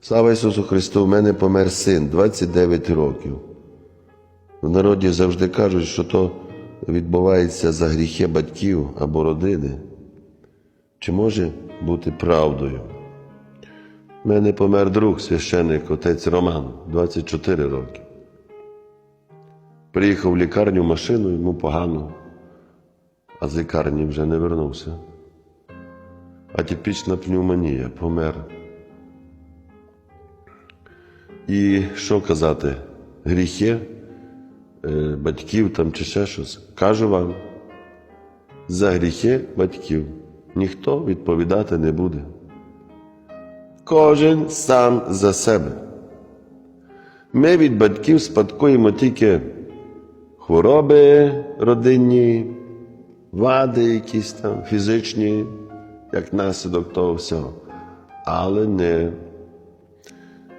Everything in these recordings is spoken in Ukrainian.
Слава Ісусу Христу! У мене помер син 29 років. В народі завжди кажуть, що то відбувається за гріхи батьків або родини. Чи може бути правдою? У мене помер друг, священик, отець Роман, 24 роки. Приїхав в лікарню машину, йому погано, а з лікарні вже не вернувся. Атипічна пневмонія, помер. І що казати? Гріхи е, батьків там чи ще щось. Кажу вам, за гріхи батьків ніхто відповідати не буде. Кожен сам за себе. Ми від батьків спадкуємо тільки хвороби родинні, вади якісь там фізичні, як наслідок того всього, але не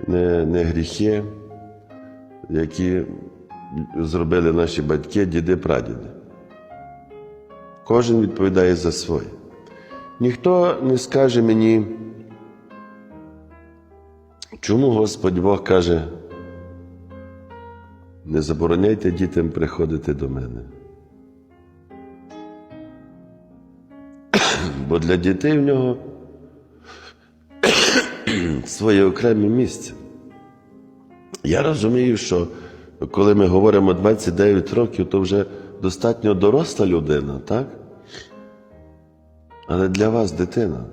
не, не гріхи, які зробили наші батьки, діди, прадіди. Кожен відповідає за своє. Ніхто не скаже мені, чому Господь Бог каже, не забороняйте дітям приходити до мене. Бо для дітей в нього своє окреме місце. Я розумію, що коли ми говоримо 29 років, то вже достатньо доросла людина, так? Але для вас дитина.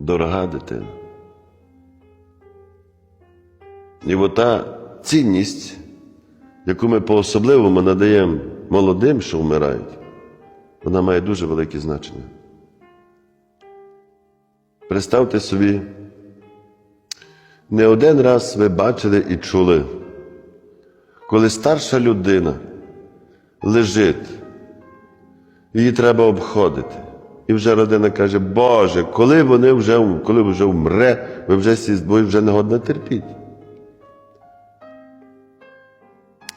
Дорога дитина. І ота цінність, яку ми по-особливому надаємо молодим, що вмирають, вона має дуже велике значення. Представте собі, не один раз ви бачили і чули, коли старша людина лежить, її треба обходити. І вже родина каже, Боже, коли вони вже, коли вже вмре, ви вже, сі- ви вже не годно терпіть.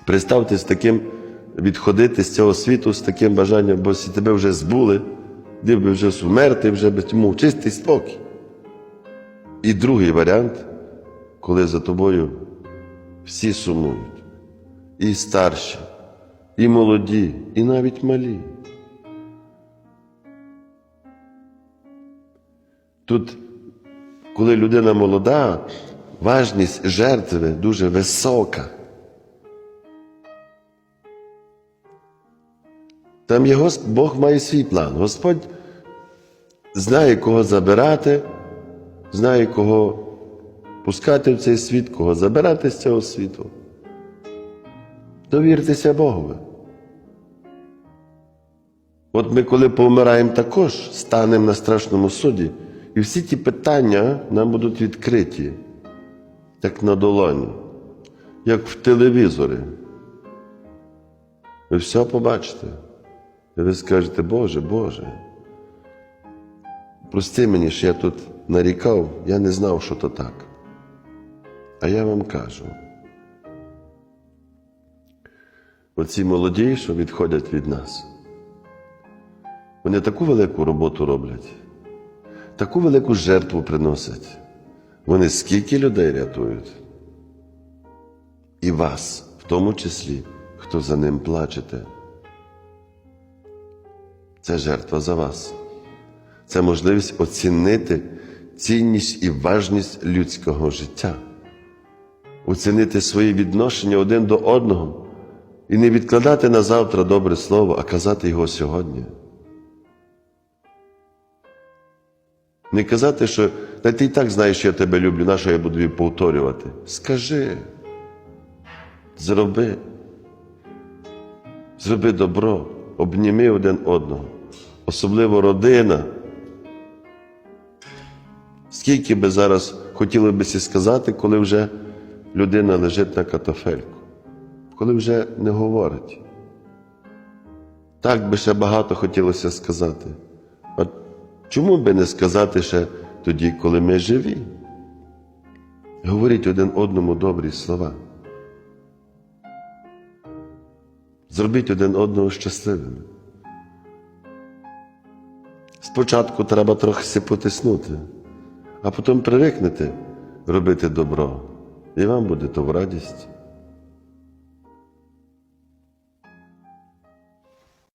Представте з таким відходити з цього світу з таким бажанням, бо тебе вже збули, де би вже вмерти, вже би тому чистий спокій. І другий варіант, коли за тобою всі сумують, і старші, і молоді, і навіть малі. Тут, коли людина молода, важність жертви дуже висока. Там є Бог має свій план. Господь знає, кого забирати, знає, кого пускати в цей світ, кого забирати з цього світу. Довіртеся Богові. От ми, коли помираємо, також станемо на страшному суді, і всі ті питання нам будуть відкриті, як на долоні, як в телевізорі. Ви все побачите. І ви скажете, Боже, Боже, прости мені, що я тут нарікав, я не знав, що то так. А я вам кажу, оці молоді, що відходять від нас, вони таку велику роботу роблять, таку велику жертву приносять. Вони скільки людей рятують. І вас, в тому числі, хто за ним плачете. Це жертва за вас. Це можливість оцінити цінність і важність людського життя, оцінити свої відношення один до одного і не відкладати на завтра добре слово, а казати його сьогодні. Не казати, що та ти і так знаєш, що я тебе люблю, на що я буду її повторювати. Скажи, зроби. Зроби добро, обніми один одного, особливо родина. Скільки би зараз хотіли сі сказати, коли вже людина лежить на катафельку, коли вже не говорить. Так би ще багато хотілося сказати. А чому би не сказати ще тоді, коли ми живі? Говоріть один одному добрі слова. Зробіть один одного щасливими. Спочатку треба трохи потиснути, а потім пририкнете робити добро, і вам буде то в радість.